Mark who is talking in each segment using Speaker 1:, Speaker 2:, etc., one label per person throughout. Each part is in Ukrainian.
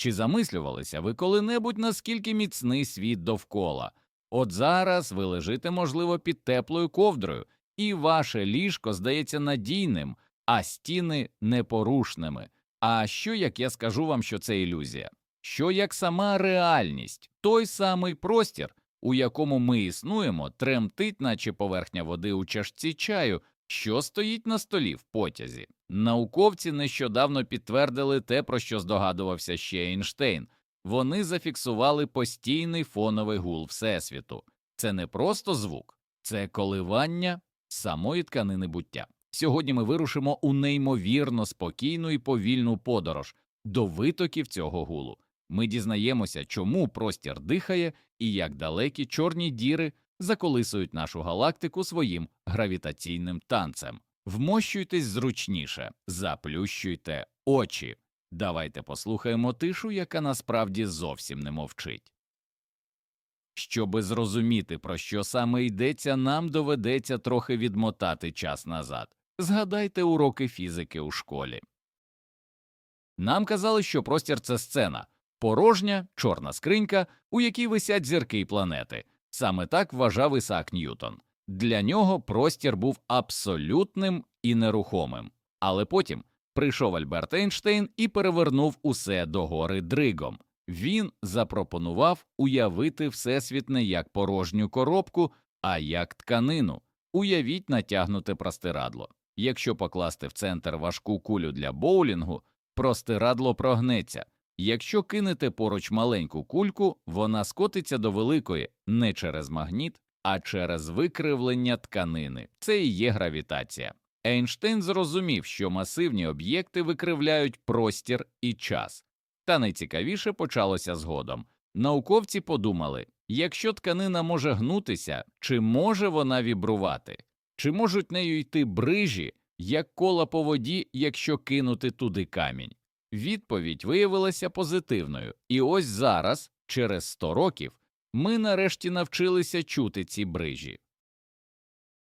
Speaker 1: Чи замислювалися ви коли-небудь, наскільки міцний світ довкола? От зараз ви лежите, можливо, під теплою ковдрою, і ваше ліжко здається надійним, а стіни непорушними. А що як я скажу вам, що це ілюзія? Що як сама реальність, той самий простір, у якому ми існуємо, тремтить, наче поверхня води у чашці чаю, що стоїть на столі в потязі. Науковці нещодавно підтвердили те, про що здогадувався ще Ейнштейн. Вони зафіксували постійний фоновий гул Всесвіту. Це не просто звук, це коливання самої тканини буття. Сьогодні ми вирушимо у неймовірно спокійну і повільну подорож до витоків цього гулу. Ми дізнаємося, чому простір дихає і як далекі чорні діри заколисують нашу галактику своїм гравітаційним танцем. Вмощуйтесь зручніше, заплющуйте очі. Давайте послухаємо тишу, яка насправді зовсім не мовчить. Щоби зрозуміти, про що саме йдеться, нам доведеться трохи відмотати час назад. Згадайте уроки фізики у школі. Нам казали, що простір це сцена, порожня, чорна скринька, у якій висять зірки й планети. Саме так вважав Ісаак Ньютон. Для нього простір був абсолютним і нерухомим. Але потім прийшов Альберт Ейнштейн і перевернув усе догори дригом. Він запропонував уявити всесвіт не як порожню коробку, а як тканину. Уявіть натягнуте простирадло. Якщо покласти в центр важку кулю для боулінгу, простирадло прогнеться. Якщо кинете поруч маленьку кульку, вона скотиться до великої не через магніт, а через викривлення тканини. Це і є гравітація. Ейнштейн зрозумів, що масивні об'єкти викривляють простір і час. Та найцікавіше почалося згодом. Науковці подумали, якщо тканина може гнутися, чи може вона вібрувати, чи можуть нею йти брижі, як кола по воді, якщо кинути туди камінь. Відповідь виявилася позитивною, і ось зараз, через 100 років, ми нарешті навчилися чути ці брижі.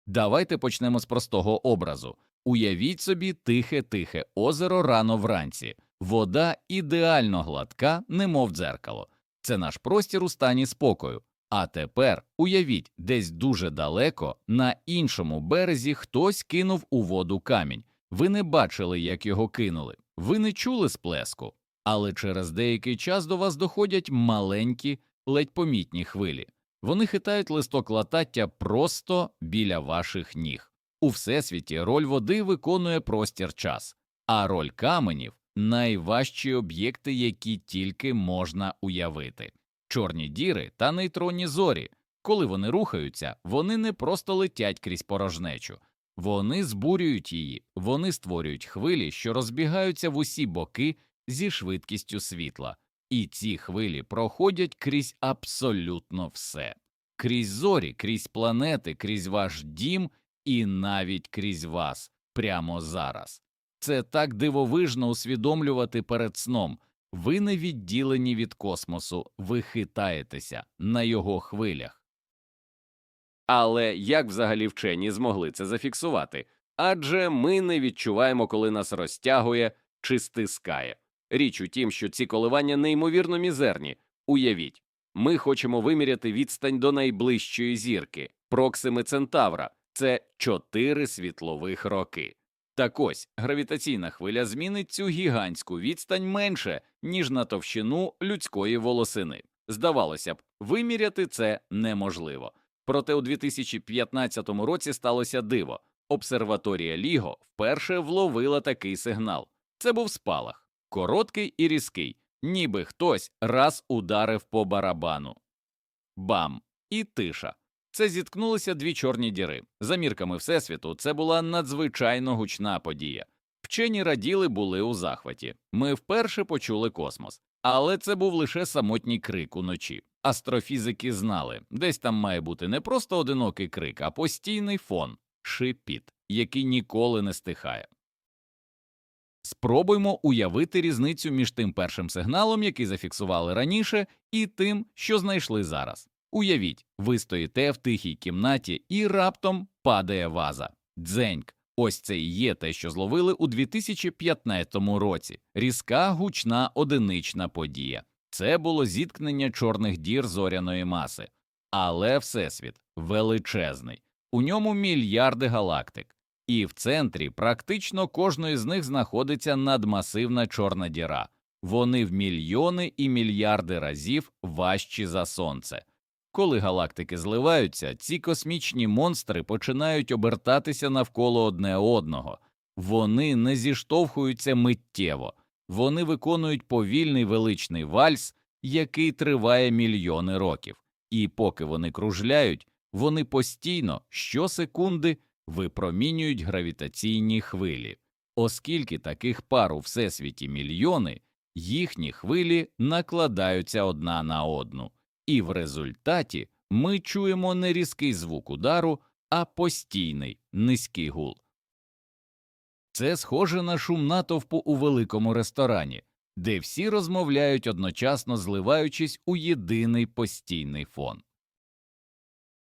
Speaker 1: Давайте почнемо з простого образу. Уявіть собі тихе-тихе озеро рано вранці, вода ідеально гладка, немов дзеркало. Це наш простір у стані спокою. А тепер уявіть, десь дуже далеко, на іншому березі хтось кинув у воду камінь. Ви не бачили, як його кинули, ви не чули сплеску, але через деякий час до вас доходять маленькі, ледь помітні хвилі. Вони хитають листок латаття просто біля ваших ніг. У всесвіті роль води виконує простір час, а роль каменів найважчі об'єкти, які тільки можна уявити. Чорні діри та нейтронні зорі. Коли вони рухаються, вони не просто летять крізь порожнечу, вони збурюють її, вони створюють хвилі, що розбігаються в усі боки зі швидкістю світла, і ці хвилі проходять крізь абсолютно все, крізь зорі, крізь планети, крізь ваш дім і навіть крізь вас прямо зараз. Це так дивовижно усвідомлювати перед сном. Ви не відділені від космосу, ви хитаєтеся на його хвилях. Але як взагалі вчені змогли це зафіксувати? Адже ми не відчуваємо, коли нас розтягує чи стискає. Річ у тім, що ці коливання неймовірно мізерні. Уявіть, ми хочемо виміряти відстань до найближчої зірки, Проксими Центавра, це 4 світлових роки. Так ось гравітаційна хвиля змінить цю гігантську відстань менше, ніж на товщину людської волосини. Здавалося б, виміряти це неможливо. Проте у 2015 році сталося диво. Обсерваторія Ліго вперше вловила такий сигнал. Це був спалах, короткий і різкий, ніби хтось раз ударив по барабану. Бам! І тиша. Це зіткнулися дві чорні діри. За мірками Всесвіту, це була надзвичайно гучна подія. Вчені раділи були у захваті. Ми вперше почули космос, але це був лише самотній крик уночі. Астрофізики знали, десь там має бути не просто одинокий крик, а постійний фон, шипіт, який ніколи не стихає. Спробуймо уявити різницю між тим першим сигналом, який зафіксували раніше, і тим, що знайшли зараз. Уявіть, ви стоїте в тихій кімнаті і раптом падає ваза. Дзеньк. Ось це і є те, що зловили у 2015 році. Різка гучна одинична подія. Це було зіткнення чорних дір зоряної маси. Але Всесвіт величезний, у ньому мільярди галактик, і в центрі практично кожної з них знаходиться надмасивна чорна діра. Вони в мільйони і мільярди разів важчі за сонце. Коли галактики зливаються, ці космічні монстри починають обертатися навколо одне одного. Вони не зіштовхуються миттєво, вони виконують повільний величний вальс, який триває мільйони років, і поки вони кружляють, вони постійно щосекунди випромінюють гравітаційні хвилі. Оскільки таких пар у всесвіті мільйони, їхні хвилі накладаються одна на одну, і в результаті ми чуємо не різкий звук удару, а постійний низький гул. Це схоже на шум натовпу у великому ресторані, де всі розмовляють одночасно зливаючись у єдиний постійний фон.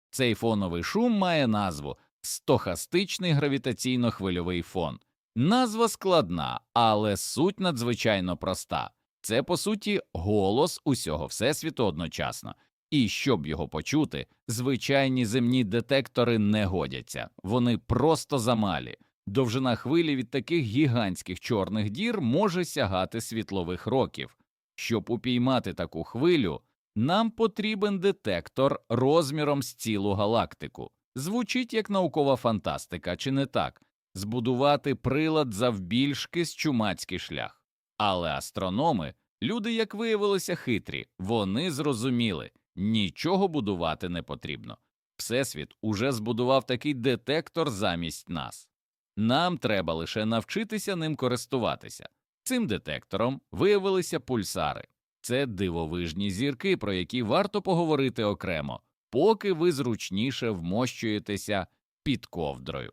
Speaker 1: Цей фоновий шум має назву стохастичний гравітаційно-хвильовий фон. Назва складна, але суть надзвичайно проста. Це, по суті, голос усього Всесвіту одночасно. І щоб його почути, звичайні земні детектори не годяться, вони просто замалі. Довжина хвилі від таких гігантських чорних дір може сягати світлових років. Щоб упіймати таку хвилю, нам потрібен детектор розміром з цілу галактику. Звучить як наукова фантастика, чи не так? Збудувати прилад завбільшки з чумацький шлях. Але астрономи, люди, як виявилося, хитрі, вони зрозуміли нічого будувати не потрібно. Всесвіт уже збудував такий детектор замість нас. Нам треба лише навчитися ним користуватися. Цим детектором виявилися пульсари. Це дивовижні зірки, про які варто поговорити окремо, поки ви зручніше вмощуєтеся під ковдрою.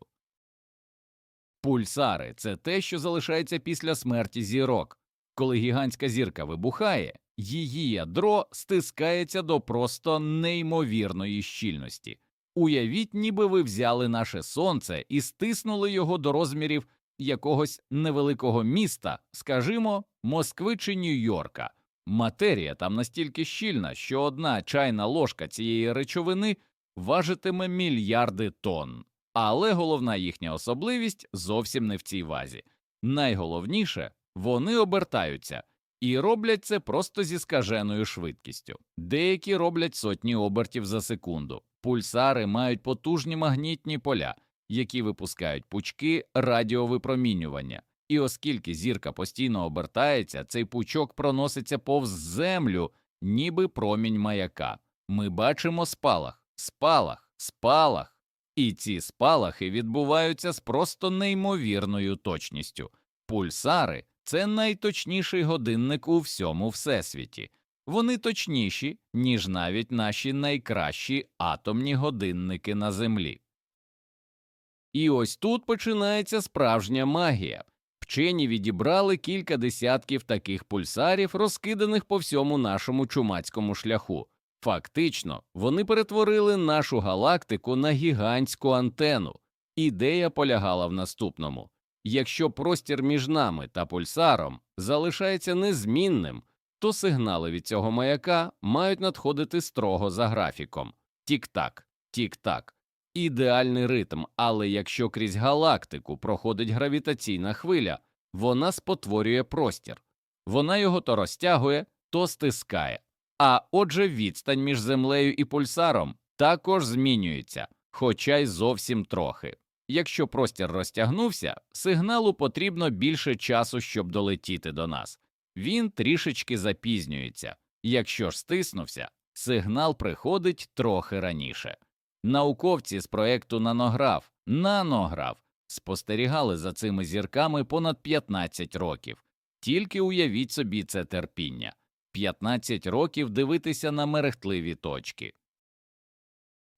Speaker 1: Пульсари це те, що залишається після смерті зірок. Коли гігантська зірка вибухає, її ядро стискається до просто неймовірної щільності. Уявіть, ніби ви взяли наше сонце і стиснули його до розмірів якогось невеликого міста, скажімо, Москви чи Нью-Йорка. Матерія там настільки щільна, що одна чайна ложка цієї речовини важитиме мільярди тонн. Але головна їхня особливість зовсім не в цій вазі. Найголовніше вони обертаються і роблять це просто зі скаженою швидкістю. Деякі роблять сотні обертів за секунду. Пульсари мають потужні магнітні поля, які випускають пучки радіовипромінювання. І оскільки зірка постійно обертається, цей пучок проноситься повз землю, ніби промінь маяка. Ми бачимо спалах, спалах, спалах, і ці спалахи відбуваються з просто неймовірною точністю. Пульсари це найточніший годинник у всьому всесвіті. Вони точніші, ніж навіть наші найкращі атомні годинники на Землі. І ось тут починається справжня магія. Вчені відібрали кілька десятків таких пульсарів, розкиданих по всьому нашому чумацькому шляху. Фактично, вони перетворили нашу галактику на гігантську антену. Ідея полягала в наступному якщо простір між нами та пульсаром залишається незмінним, то сигнали від цього маяка мають надходити строго за графіком тік-так, тік-так. Ідеальний ритм, але якщо крізь галактику проходить гравітаційна хвиля, вона спотворює простір, вона його то розтягує, то стискає. А отже, відстань між землею і пульсаром також змінюється, хоча й зовсім трохи. Якщо простір розтягнувся, сигналу потрібно більше часу, щоб долетіти до нас. Він трішечки запізнюється. Якщо ж стиснувся, сигнал приходить трохи раніше. Науковці з проекту Нанограф Нанограф спостерігали за цими зірками понад 15 років. Тільки уявіть собі це терпіння 15 років дивитися на мерехтливі точки.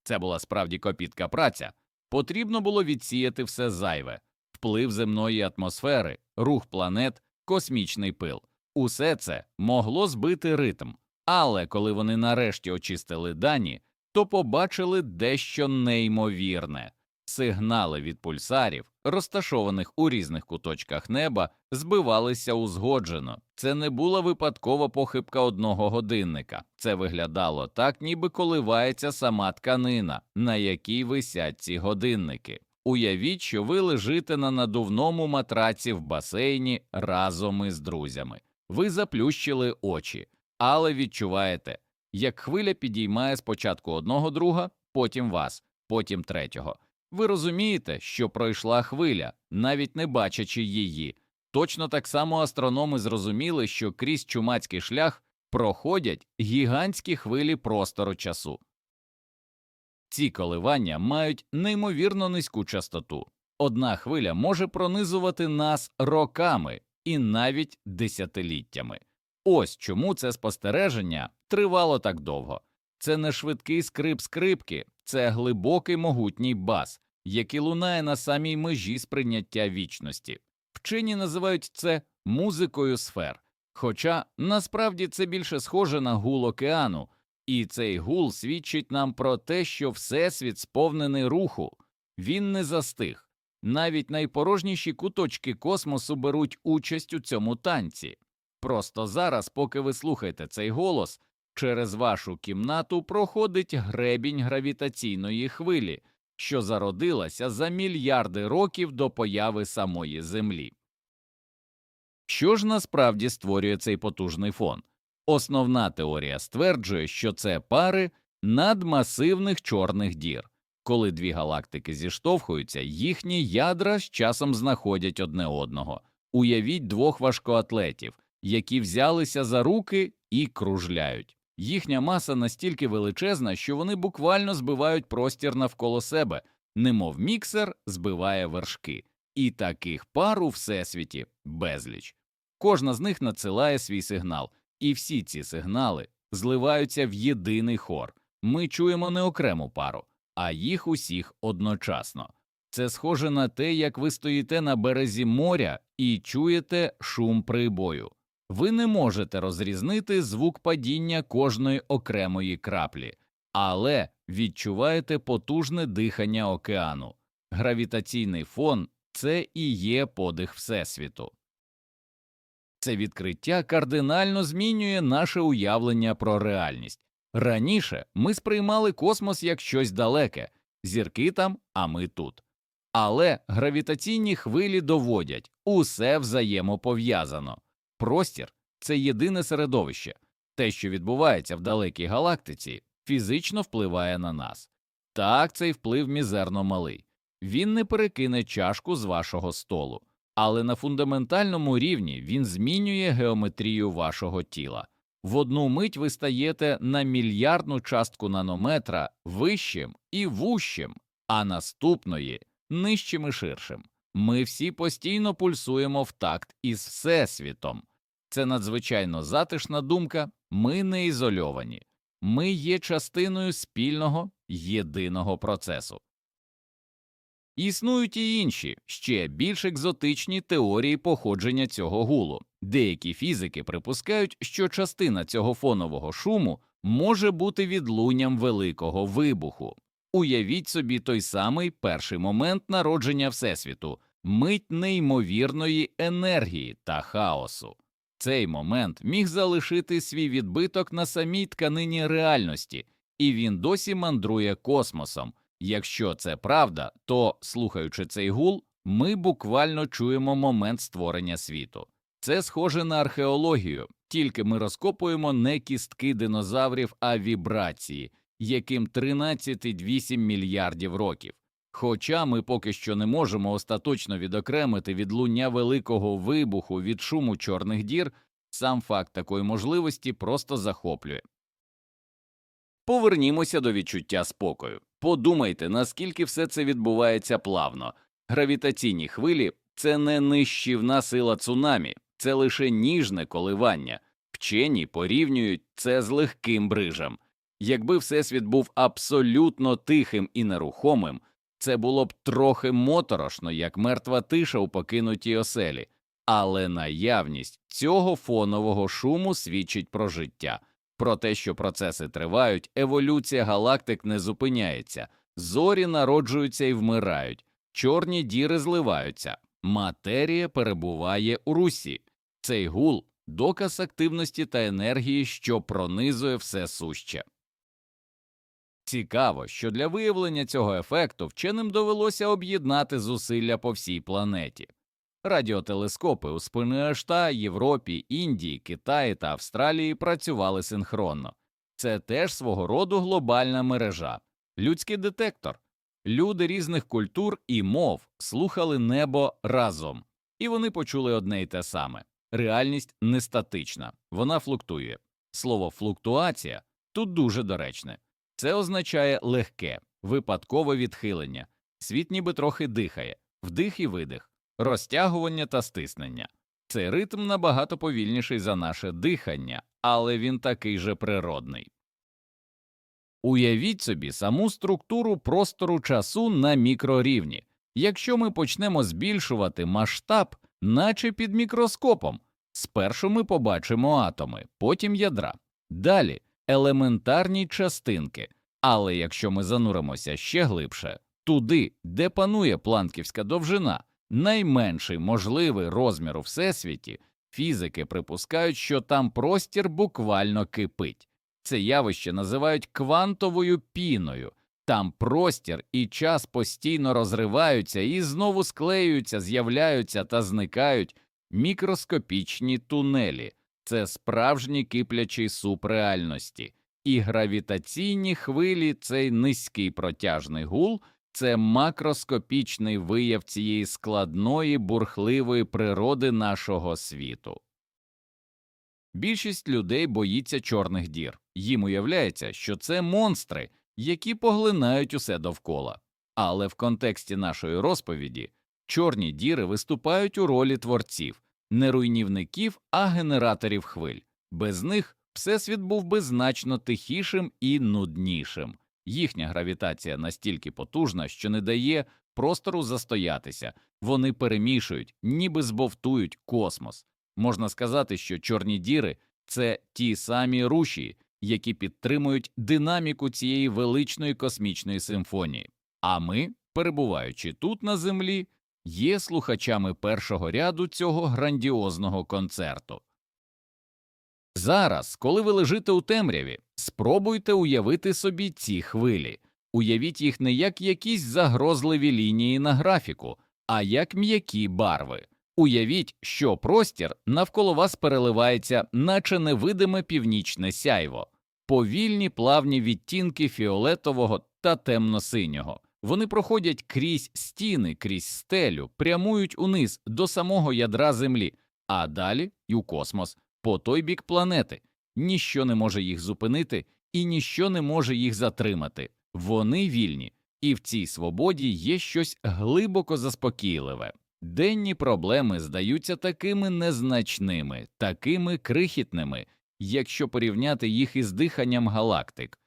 Speaker 1: Це була справді копітка праця. Потрібно було відсіяти все зайве вплив земної атмосфери, рух планет, космічний пил. Усе це могло збити ритм, але коли вони нарешті очистили дані, то побачили дещо неймовірне. Сигнали від пульсарів, розташованих у різних куточках неба, збивалися узгоджено. Це не була випадкова похибка одного годинника. Це виглядало так, ніби коливається сама тканина, на якій висять ці годинники. Уявіть, що ви лежите на надувному матраці в басейні разом із друзями. Ви заплющили очі, але відчуваєте, як хвиля підіймає спочатку одного друга, потім вас, потім третього. Ви розумієте, що пройшла хвиля, навіть не бачачи її. Точно так само астрономи зрозуміли, що крізь чумацький шлях проходять гігантські хвилі простору часу. Ці коливання мають неймовірно низьку частоту. Одна хвиля може пронизувати нас роками і навіть десятиліттями. Ось чому це спостереження тривало так довго. Це не швидкий скрип скрипки, це глибокий могутній бас, який лунає на самій межі сприйняття вічності. Вчені називають це музикою сфер, хоча насправді це більше схоже на гул океану, і цей гул свідчить нам про те, що Всесвіт сповнений руху, він не застиг. Навіть найпорожніші куточки космосу беруть участь у цьому танці. Просто зараз, поки ви слухаєте цей голос, через вашу кімнату проходить гребінь гравітаційної хвилі, що зародилася за мільярди років до появи самої Землі. Що ж насправді створює цей потужний фон? Основна теорія стверджує, що це пари надмасивних чорних дір. Коли дві галактики зіштовхуються, їхні ядра з часом знаходять одне одного. Уявіть двох важкоатлетів, які взялися за руки і кружляють. Їхня маса настільки величезна, що вони буквально збивають простір навколо себе, немов міксер збиває вершки. І таких пар у всесвіті безліч. Кожна з них надсилає свій сигнал, і всі ці сигнали зливаються в єдиний хор. Ми чуємо не окрему пару, а їх усіх одночасно. Це схоже на те, як ви стоїте на березі моря і чуєте шум прибою. Ви не можете розрізнити звук падіння кожної окремої краплі, але відчуваєте потужне дихання океану. Гравітаційний фон це і є подих Всесвіту. Це відкриття кардинально змінює наше уявлення про реальність. Раніше ми сприймали космос як щось далеке, зірки там, а ми тут. Але гравітаційні хвилі доводять усе взаємопов'язано. Простір це єдине середовище, те, що відбувається в далекій галактиці, фізично впливає на нас. Так, цей вплив мізерно малий. Він не перекине чашку з вашого столу, але на фундаментальному рівні він змінює геометрію вашого тіла. В одну мить ви стаєте на мільярдну частку нанометра вищим і вущим, а наступної нижчим і ширшим. Ми всі постійно пульсуємо в такт із Всесвітом. Це надзвичайно затишна думка, ми не ізольовані, ми є частиною спільного єдиного процесу. Існують і інші, ще більш екзотичні теорії походження цього гулу. Деякі фізики припускають, що частина цього фонового шуму може бути відлунням великого вибуху. Уявіть собі той самий перший момент народження Всесвіту, мить неймовірної енергії та хаосу. Цей момент міг залишити свій відбиток на самій тканині реальності, і він досі мандрує космосом. Якщо це правда, то, слухаючи цей гул, ми буквально чуємо момент створення світу. Це схоже на археологію, тільки ми розкопуємо не кістки динозаврів, а вібрації, яким 13,8 мільярдів років. Хоча ми поки що не можемо остаточно відокремити відлуння великого вибуху від шуму чорних дір, сам факт такої можливості просто захоплює. Повернімося до відчуття спокою. Подумайте, наскільки все це відбувається плавно. Гравітаційні хвилі це не нищівна сила цунамі, це лише ніжне коливання. Вчені порівнюють це з легким брижем. Якби Всесвіт був абсолютно тихим і нерухомим, це було б трохи моторошно, як мертва тиша у покинутій оселі, але наявність цього фонового шуму свідчить про життя, про те, що процеси тривають, еволюція галактик не зупиняється, зорі народжуються і вмирають, чорні діри зливаються, матерія перебуває у русі. Цей гул доказ активності та енергії, що пронизує все суще. Цікаво, що для виявлення цього ефекту вченим довелося об'єднати зусилля по всій планеті. Радіотелескопи у США, Європі, Індії, Китаї та Австралії працювали синхронно. Це теж свого роду глобальна мережа, людський детектор. Люди різних культур і мов слухали небо разом, і вони почули одне й те саме. Реальність не статична, вона флуктує. Слово флуктуація тут дуже доречне. Це означає легке, випадкове відхилення. Світ ніби трохи дихає, вдих і видих, розтягування та стиснення. Цей ритм набагато повільніший за наше дихання, але він такий же природний. Уявіть собі саму структуру простору часу на мікрорівні. Якщо ми почнемо збільшувати масштаб, наче під мікроскопом, спершу ми побачимо атоми, потім ядра, далі елементарні частинки. Але якщо ми зануримося ще глибше, туди, де панує планківська довжина, найменший можливий розмір у всесвіті, фізики припускають, що там простір буквально кипить. Це явище називають квантовою піною. Там простір і час постійно розриваються і знову склеюються, з'являються та зникають мікроскопічні тунелі. Це справжній киплячий суп реальності. І гравітаційні хвилі, цей низький протяжний гул, це макроскопічний вияв цієї складної, бурхливої природи нашого світу. Більшість людей боїться чорних дір, їм уявляється, що це монстри, які поглинають усе довкола. Але в контексті нашої розповіді чорні діри виступають у ролі творців, не руйнівників, а генераторів хвиль. Без них Всесвіт був би значно тихішим і нуднішим. Їхня гравітація настільки потужна, що не дає простору застоятися, вони перемішують, ніби збовтують космос. Можна сказати, що чорні діри це ті самі руші, які підтримують динаміку цієї величної космічної симфонії. А ми, перебуваючи тут на землі, є слухачами першого ряду цього грандіозного концерту. Зараз, коли ви лежите у темряві, спробуйте уявити собі ці хвилі, уявіть їх не як якісь загрозливі лінії на графіку, а як м'які барви. Уявіть, що простір навколо вас переливається, наче невидиме північне сяйво, повільні плавні відтінки фіолетового та темно-синього. Вони проходять крізь стіни, крізь стелю, прямують униз до самого ядра землі, а далі й у космос по той бік планети. Ніщо не може їх зупинити і ніщо не може їх затримати. Вони вільні, і в цій свободі є щось глибоко заспокійливе. Денні проблеми здаються такими незначними, такими крихітними, якщо порівняти їх із диханням галактик.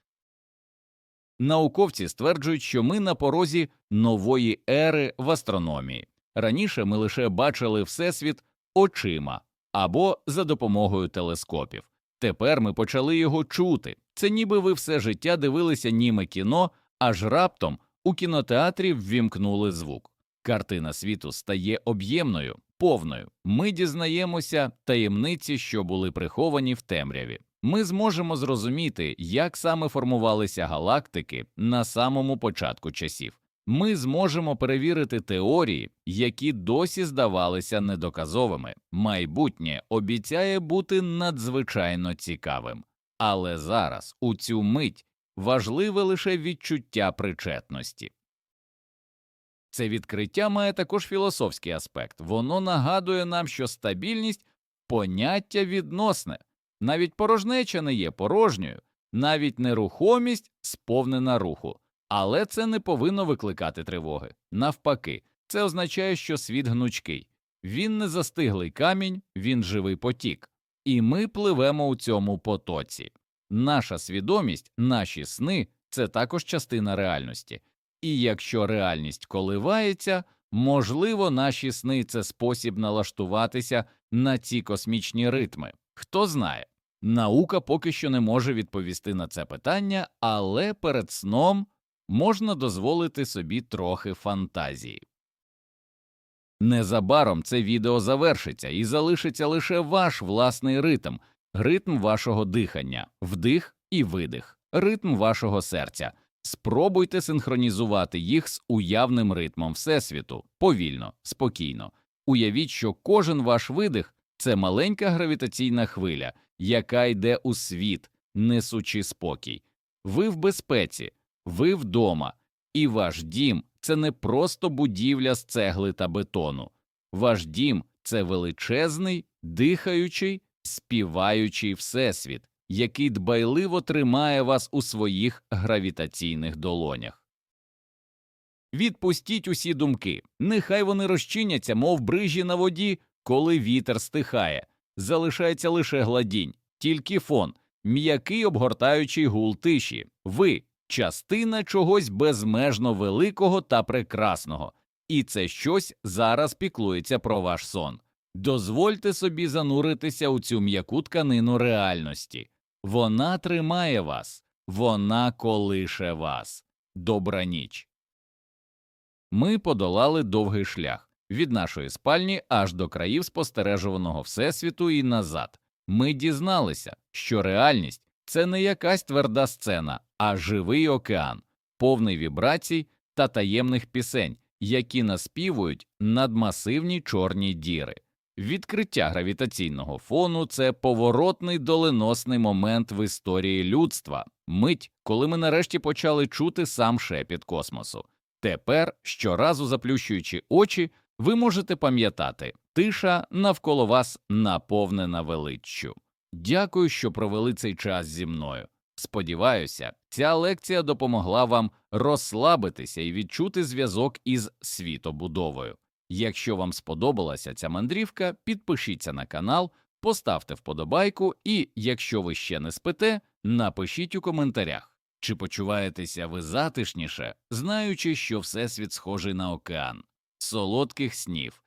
Speaker 1: Науковці стверджують, що ми на порозі нової ери в астрономії. Раніше ми лише бачили Всесвіт очима або за допомогою телескопів. Тепер ми почали його чути. Це ніби ви все життя дивилися німе кіно, аж раптом у кінотеатрі ввімкнули звук. Картина світу стає об'ємною, повною. Ми дізнаємося таємниці, що були приховані в темряві. Ми зможемо зрозуміти, як саме формувалися галактики на самому початку часів. Ми зможемо перевірити теорії, які досі здавалися недоказовими. Майбутнє обіцяє бути надзвичайно цікавим. Але зараз, у цю мить, важливе лише відчуття причетності. Це відкриття має також філософський аспект воно нагадує нам, що стабільність поняття відносне, навіть порожнеча не є порожньою, навіть нерухомість сповнена руху. Але це не повинно викликати тривоги. Навпаки, це означає, що світ гнучкий, він не застиглий камінь, він живий потік, і ми пливемо у цьому потоці. Наша свідомість, наші сни це також частина реальності. І якщо реальність коливається, можливо, наші сни це спосіб налаштуватися на ці космічні ритми. Хто знає, наука поки що не може відповісти на це питання, але перед сном можна дозволити собі трохи фантазії. Незабаром це відео завершиться і залишиться лише ваш власний ритм, ритм вашого дихання, вдих і видих, ритм вашого серця. Спробуйте синхронізувати їх з уявним ритмом Всесвіту повільно, спокійно. Уявіть, що кожен ваш видих це маленька гравітаційна хвиля, яка йде у світ, несучи спокій. Ви в безпеці, ви вдома, і ваш дім це не просто будівля з цегли та бетону. Ваш дім це величезний, дихаючий, співаючий всесвіт, який дбайливо тримає вас у своїх гравітаційних долонях. Відпустіть усі думки, нехай вони розчиняться, мов брижі на воді, коли вітер стихає. Залишається лише гладінь, тільки фон, м'який обгортаючий гул тиші. Ви частина чогось безмежно великого та прекрасного, і це щось зараз піклується про ваш сон. Дозвольте собі зануритися у цю м'яку тканину реальності. Вона тримає вас, вона колише вас. Добра ніч. Ми подолали довгий шлях від нашої спальні аж до країв спостережуваного Всесвіту і назад. Ми дізналися, що реальність це не якась тверда сцена, а живий океан, повний вібрацій та таємних пісень, які наспівують надмасивні чорні діри. Відкриття гравітаційного фону це поворотний доленосний момент в історії людства, мить, коли ми нарешті почали чути сам шепіт космосу. Тепер, щоразу заплющуючи очі, ви можете пам'ятати, тиша навколо вас наповнена величчю. Дякую, що провели цей час зі мною. Сподіваюся, ця лекція допомогла вам розслабитися і відчути зв'язок із світобудовою. Якщо вам сподобалася ця мандрівка, підпишіться на канал, поставте вподобайку і, якщо ви ще не спите, напишіть у коментарях, чи почуваєтеся ви затишніше, знаючи, що Всесвіт схожий на океан. Солодких снів!